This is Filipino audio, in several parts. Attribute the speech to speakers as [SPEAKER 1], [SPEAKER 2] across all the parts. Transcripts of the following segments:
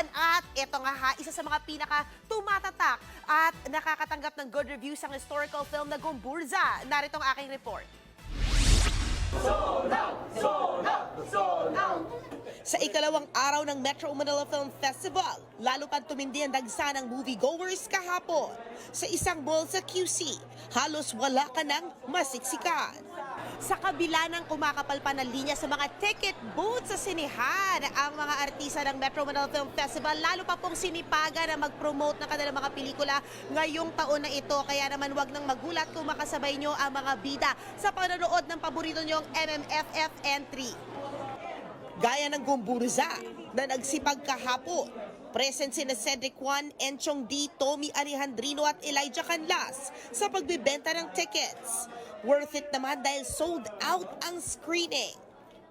[SPEAKER 1] yon. At ito nga ha, isa sa mga pinaka tumatatak at nakakatanggap ng good reviews ang historical film na Gumburza. Narito ang aking report. Sa ikalawang araw ng Metro Manila Film Festival, lalo pang tumindi ang dagsa ng moviegoers kahapon. Sa isang mall sa QC, halos wala ka ng masiksikan. Sa kabila ng kumakapal pa na linya sa mga ticket booths sa sinihan, ang mga artista ng Metro Manila Film Festival lalo pa pong sinipaga na mag-promote ng kanilang mga pelikula ngayong taon na ito. Kaya naman wag nang magulat kung makasabay nyo ang mga bida sa panonood ng paborito nyong MMFF entry. Gaya ng Gumburza na nagsipag kahapon. Present sina Cedric Juan, Enchong D, Tommy Alejandrino at Elijah Canlas sa pagbibenta ng tickets. Worth it naman dahil sold out ang screening.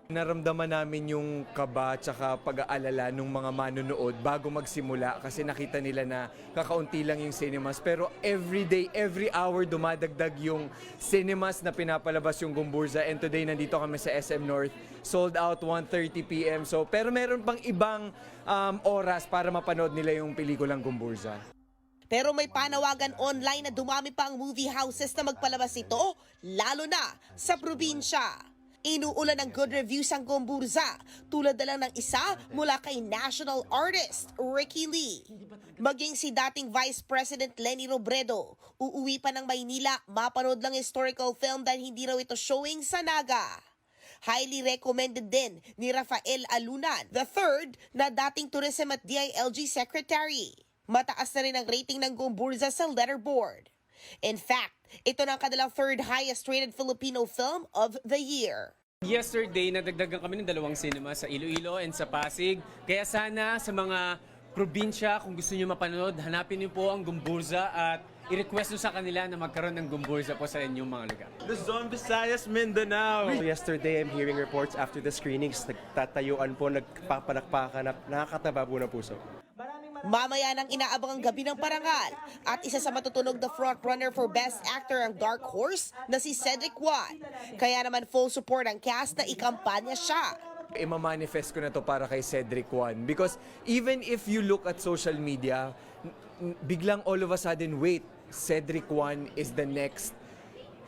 [SPEAKER 2] Naramdaman namin yung kaba tsaka pag-aalala ng mga manonood bago magsimula kasi nakita nila na kakaunti lang yung cinemas. Pero every day, every hour dumadagdag yung cinemas na pinapalabas yung Gumburza. And today nandito kami sa SM North. Sold out 1.30pm. So, pero meron pang ibang um, oras para mapanood nila yung pelikulang Gumburza.
[SPEAKER 1] Pero may panawagan online na dumami pa ang movie houses na magpalabas ito, lalo na sa probinsya. Inuulan ng good reviews ang Gomburza, tulad na lang ng isa mula kay national artist Ricky Lee. Maging si dating Vice President Lenny Robredo, uuwi pa ng Maynila, mapanood lang historical film dahil hindi raw ito showing sa Naga. Highly recommended din ni Rafael Alunan, the third na dating tourism at DILG secretary. Mataas na rin ang rating ng Gumburza sa letterboard. In fact, ito na ang kanilang third highest rated Filipino film of the year.
[SPEAKER 3] Yesterday, nadagdagan kami ng dalawang cinema sa Iloilo and sa Pasig. Kaya sana sa mga probinsya, kung gusto niyo mapanood, hanapin niyo po ang Gumburza at i-request nyo sa kanila na magkaroon ng Gumburza po sa inyong mga lugar.
[SPEAKER 4] Luzon, Visayas, Mindanao.
[SPEAKER 5] Yesterday, I'm hearing reports after the screenings, nagtatayuan po, nagpapalakpakan, na- nakakataba po ng puso.
[SPEAKER 1] Mamaya nang inaabang ang gabi ng parangal at isa sa matutunog na frontrunner for Best Actor ang Dark Horse na si Cedric Juan. Kaya naman full support ang cast na ikampanya siya.
[SPEAKER 2] Ima-manifest ko na to para kay Cedric Juan. Because even if you look at social media, biglang all of a sudden, wait, Cedric Juan is the next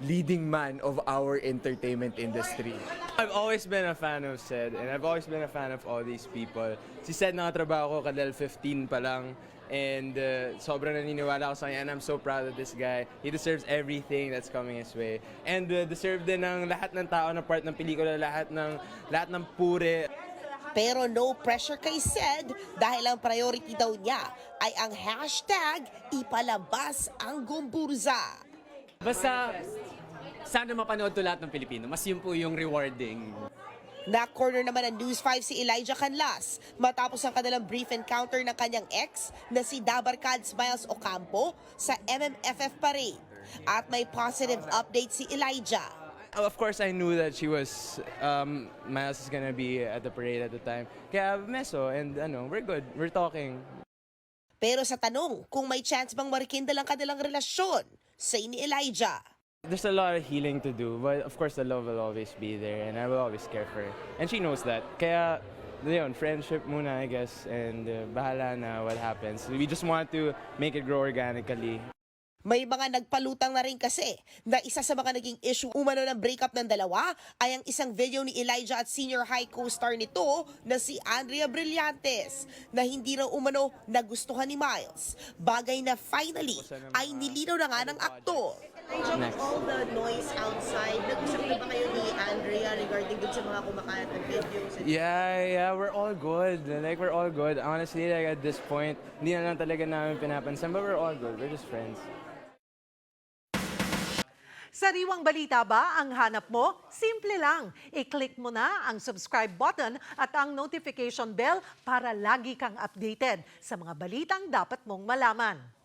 [SPEAKER 2] leading man of our entertainment industry.
[SPEAKER 4] I've always been a fan of Sed and I've always been a fan of all these people. Si Sed nakatrabaho ko kadal 15 pa lang and uh, sobrang naniniwala ako sa kanya and I'm so proud of this guy. He deserves everything that's coming his way. And uh, deserve din ng lahat ng tao na part ng pelikula, lahat ng lahat ng pure.
[SPEAKER 1] Pero no pressure kay Sed dahil ang priority daw niya ay ang hashtag ipalabas ang Gumburza.
[SPEAKER 3] Basta, sana mapanood to lahat ng Pilipino. Mas yun po yung rewarding.
[SPEAKER 1] Na-corner naman ng News 5 si Elijah Canlas matapos ang kanilang brief encounter ng kanyang ex na si Dabarcad Smiles Ocampo sa MMFF parade. At may positive update si Elijah.
[SPEAKER 4] Of course, I knew that she was, um, Miles is gonna be at the parade at the time. Kaya meso and ano, we're good. We're talking.
[SPEAKER 1] Pero sa tanong kung may chance bang marikindal ang kanilang relasyon, say ni Elijah.
[SPEAKER 4] There's a lot of healing to do, but of course the love will always be there and I will always care for her. And she knows that. Kaya, yun, friendship muna, I guess, and uh, bahala na what happens. We just want to make it grow organically.
[SPEAKER 1] May mga nagpalutang na rin kasi na isa sa mga naging issue umano ng breakup ng dalawa ay ang isang video ni Elijah at senior high co-star nito na si Andrea Brillantes na hindi raw umano nagustuhan ni Miles. Bagay na finally ay nilinaw na nga ng aktor.
[SPEAKER 4] Next.
[SPEAKER 1] all the noise outside, nag-usap na ba kayo ni Andrea regarding dun sa mga kumakalat ng videos?
[SPEAKER 4] Yeah, yeah, we're all good. Like, we're all good. Honestly, like at this point, hindi na lang talaga namin pinapansin, but we're all good. We're just friends.
[SPEAKER 6] Sariwang balita ba ang hanap mo? Simple lang. I-click mo na ang subscribe button at ang notification bell para lagi kang updated sa mga balitang dapat mong malaman.